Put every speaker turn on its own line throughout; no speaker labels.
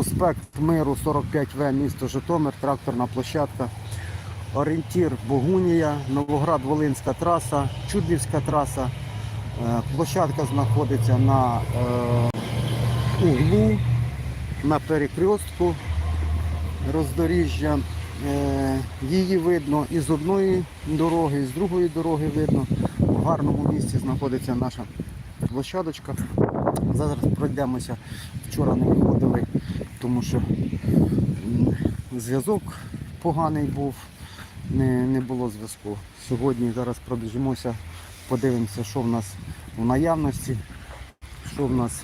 проспект Миру 45В, місто Житомир, тракторна площадка. Орієнтір Богунія, Новоград-Волинська траса, Чуднівська траса. Е, Площадка знаходиться на е, углу, на перекрестку роздоріжжя. Е, Її видно і з одної дороги, і з другої дороги видно. В гарному місці знаходиться наша площадочка. Зараз пройдемося. Вчора не виходили, тому що зв'язок поганий був, не, не було зв'язку. Сьогодні зараз пробіжимося, подивимося, що в нас в наявності, що в нас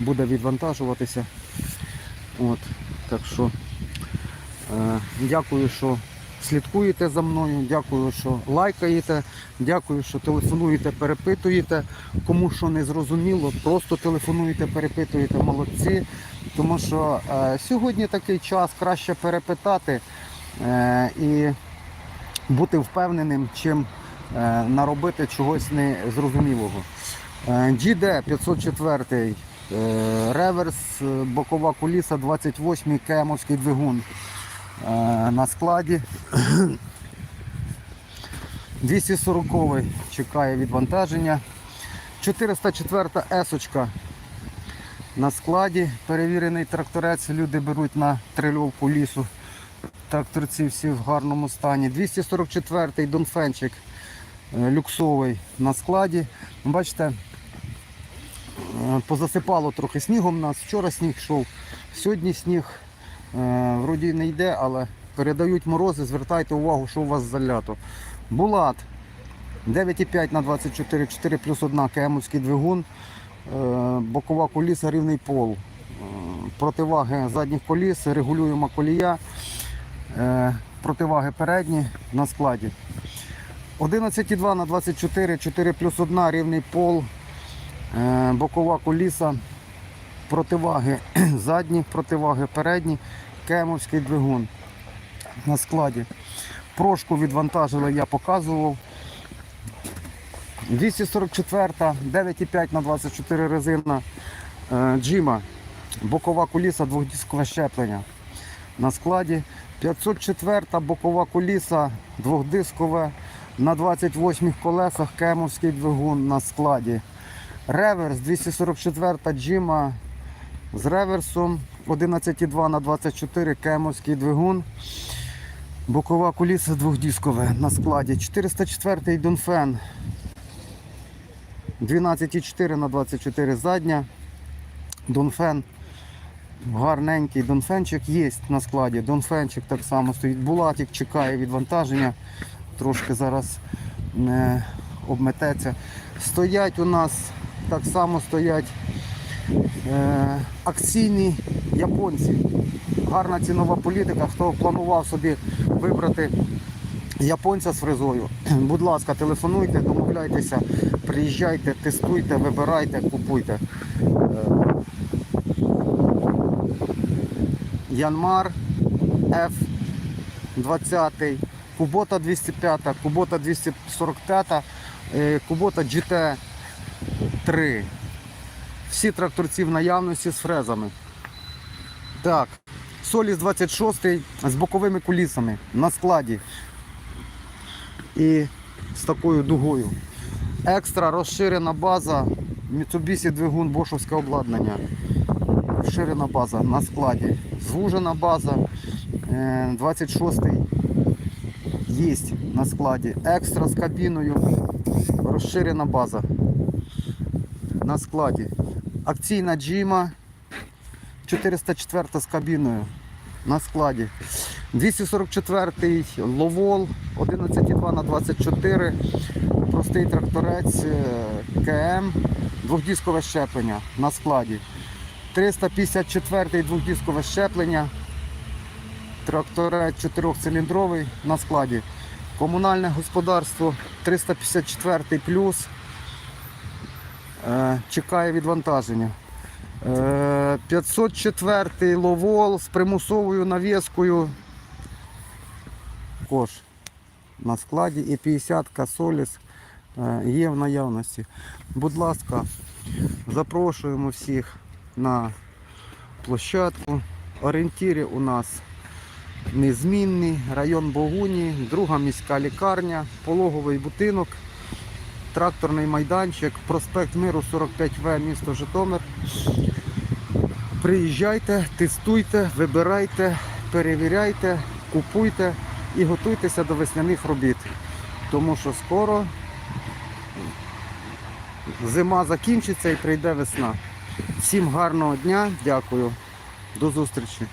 буде відвантажуватися. От, так що е, дякую, що слідкуєте за мною, дякую, що лайкаєте, дякую, що телефонуєте, перепитуєте. Кому що не зрозуміло, просто телефонуєте, перепитуєте, молодці. Тому що е, сьогодні такий час краще перепитати е, і бути впевненим, чим е, наробити чогось незрозумілого. Е, GD 504, е, реверс, е, бокова куліса 28-й кемовський двигун на складі. 240 чекає відвантаження. 404 есочка на складі. Перевірений тракторець. Люди беруть на трильовку лісу. Тракторці всі в гарному стані. 244-й донфенчик е, люксовий на складі. Бачите, е, позасипало трохи снігом у нас. Вчора сніг йшов, сьогодні сніг е, вроді не йде, але передають морози, звертайте увагу, що у вас залято. Булат 9,5 на 24, 4 плюс 1 кемовський двигун, е, бокова коліса, рівний пол. Е, Противаги задніх коліс, регулюємо колія, е, противаги передні на складі. 11,2 на 24, 4 плюс 1 рівний пол, е, бокова коліса, противаги задні, противаги передні, кемовський двигун на складі. Прошку відвантажили, я показував. 244, 9,5 на 24 резина е, Джима, бокова куліса, двохдискове щеплення на складі. 504 бокова куліса, двохдискове на 28 колесах, кемовський двигун на складі. Реверс 244 Джима з реверсом 11,2 на 24 кемовський двигун. Бокова куліса двохдискове на складі. 404 Донфен. 12,4 на 24 задня. Донфен. Гарненький донфенчик є на складі. Донфенчик так само стоїть. Булатик чекає відвантаження. Трошки зараз не обмететься. Стоять у нас, так само стоять акційні японці. Гарна цінова політика. Хто планував собі вибрати японця з фрезою, будь ласка, телефонуйте, домовляйтеся, приїжджайте, тестуйте, вибирайте, купуйте. Е, Янмар F20, Кубота 205, Кубота 245, е, Кубота GT3. Всі тракторці в наявності з фрезами. Так, Соліс 26 з боковими кулісами на складі. І з такою дугою. Екстра розширена база, Mitsubishi двигун бошовське обладнання. Розширена база на складі. Звужена база. е, 26-й є на складі. Екстра з кабіною. Розширена база. На складі. Акційна джима 404 з кабіною. На складі. 244-й ловол 11,2 на 24. Простий тракторець е, КМ. Двохдіскове щеплення на складі. 354-й двохдіскове щеплення. Тракторець 4-циліндровий на складі. Комунальне господарство 354 плюс. Е, чекає відвантаження. Е, 504 ловол з примусовою навіскою. Кош на складі і 50 Соліс е, є в наявності. Будь ласка, запрошуємо всіх на площадку. Орієнтири у нас незмінні, район Богуні, друга міська лікарня, пологовий будинок, тракторний майданчик, проспект Миру 45В, місто Житомир. Приїжджайте, тестуйте, вибирайте, перевіряйте, купуйте і готуйтеся до весняних робіт. Тому що скоро зима закінчиться і прийде весна. Всім гарного дня, дякую. До зустрічі.